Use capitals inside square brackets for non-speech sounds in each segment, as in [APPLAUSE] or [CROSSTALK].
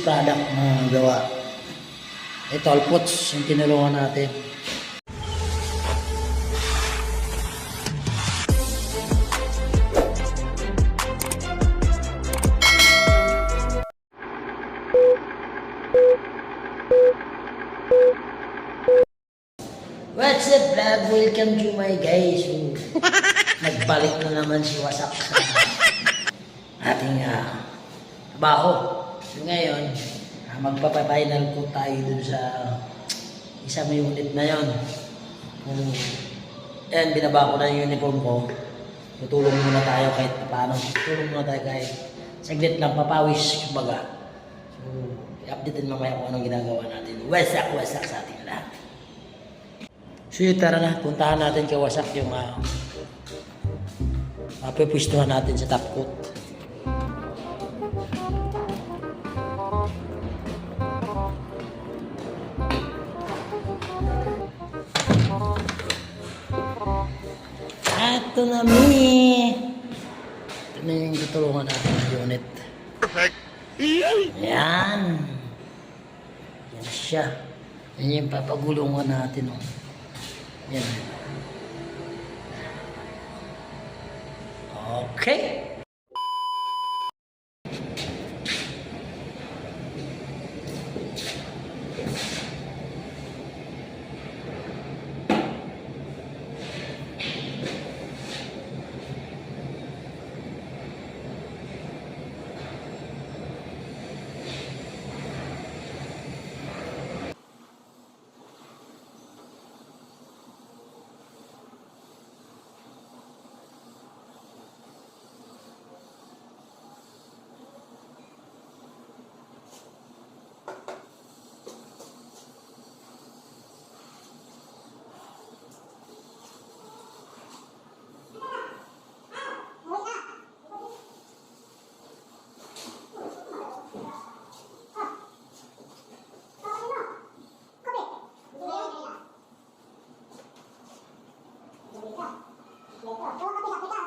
finished product na gawa. Ito, alpots yung tinulungan natin. What's up, vlog? Welcome to my guys. So, [LAUGHS] nagbalik na naman si Wasak sa ating uh, trabaho. So ngayon, uh, magpapafinal ko tayo dun sa isang unit na yon. Kung yan, binaba ko na yung uniform ko. Tutulong muna tayo kahit paano. Tutulong muna tayo kahit saglit lang, papawis, kumbaga. So, i-update din mamaya kung anong ginagawa natin. Wasak, wasak sa ating lahat. So yun, tara na, puntahan natin kay Wasak yung uh, mapipwistuhan natin sa top coat. Ito na mi! Ito na yung tutulungan natin ng unit. Perfect. Ayan. Yan siya. Yan yung papagulungan natin. Oh. Yan. Okay. Copa de África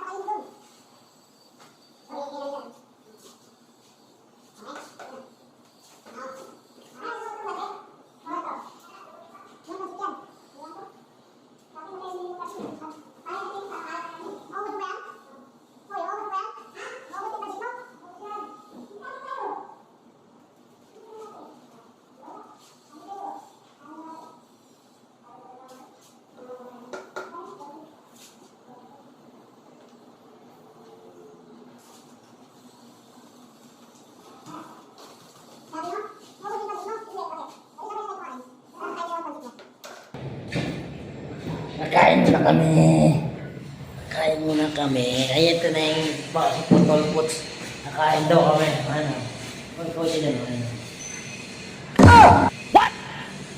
Nakain muna kami. Nakain muna kami. Ay, ito na yung putol puts. Nakain daw kami. Ano? Uy, ko din ano.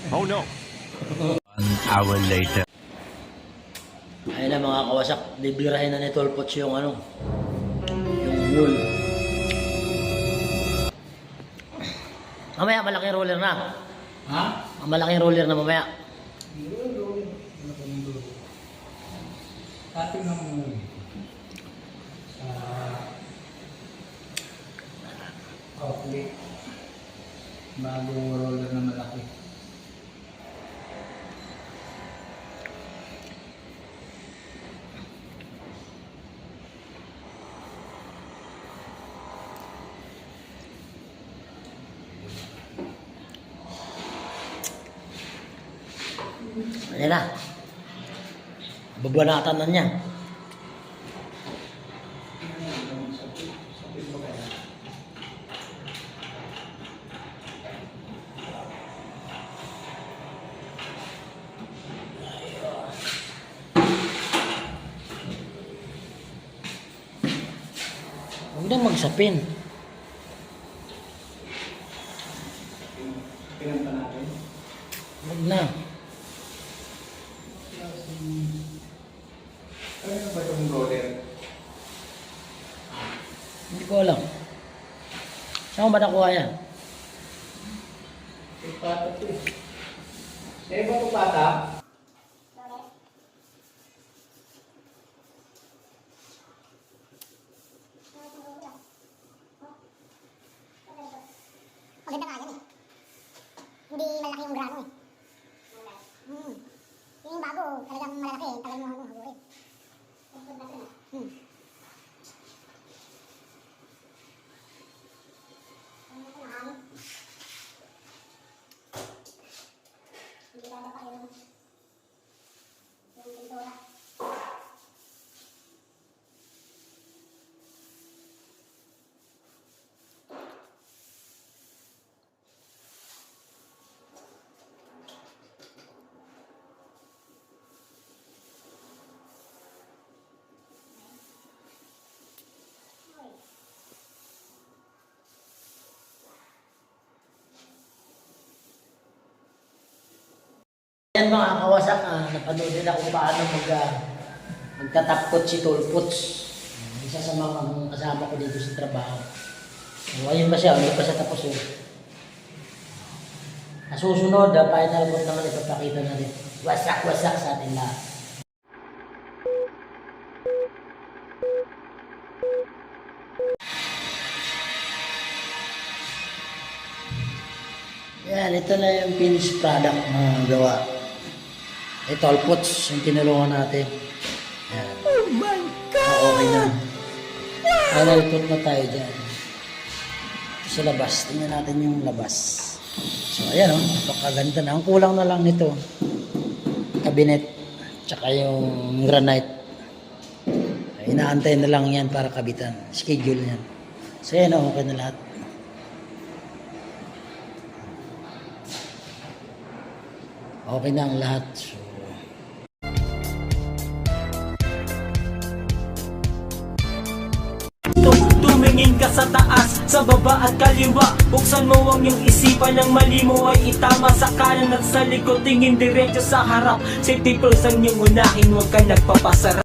Oh no. One hour later. Ayun na mga kawasak. Bibirahin na ni Tolpots yung ano. Yung wool. Mamaya, malaking roller na. Ha? Ang malaking roller na mamaya. Dati ng sa coffee bagong roller na malaki. Ano na? Babanatan na niya. Huwag na magsapin. Pinanta natin. Huwag na. Ano ba itong roller? Hindi ko alam. Saan ko ba nakuha yan? Ipata ito eh. Eh, ba ito pata? Maganda ka hindi malaki yung grano eh. Hmm. Yung bago, talagang malaki, talagang ano, haburin. Hmm. Yan mga kawasak, ah, napanood din ako paano mag, ah, magtatapkot si Tulpots. Ah, Isa sa mga kasama ko dito sa trabaho. So, ayun pa siya, hindi pa siya tapos eh. Sa susunod, ah, final coat naman ipapakita natin. Wasak-wasak sa atin lahat. Yan, ito na yung finished product na gawa. Ito, Alpots, yung tinulungan natin. Yan. Oh my God! okay na. Final coat na tayo dyan. Sa labas, tingnan natin yung labas. So, ayan o, oh, napakaganda na. Ang kulang na lang nito, cabinet, tsaka yung granite. Inaantay na lang yan para kabitan. Schedule yan. So, ayan o, okay na lahat. Okay na ang lahat. So, Tumingin ka sa taas, sa baba at kaliwa. Buksan mo ang iyong isipan ng mali mo ay itama. Sa kanan at sa likod, tingin diretso sa harap. Safety first ang iyong unahin, huwag ka nagpapasara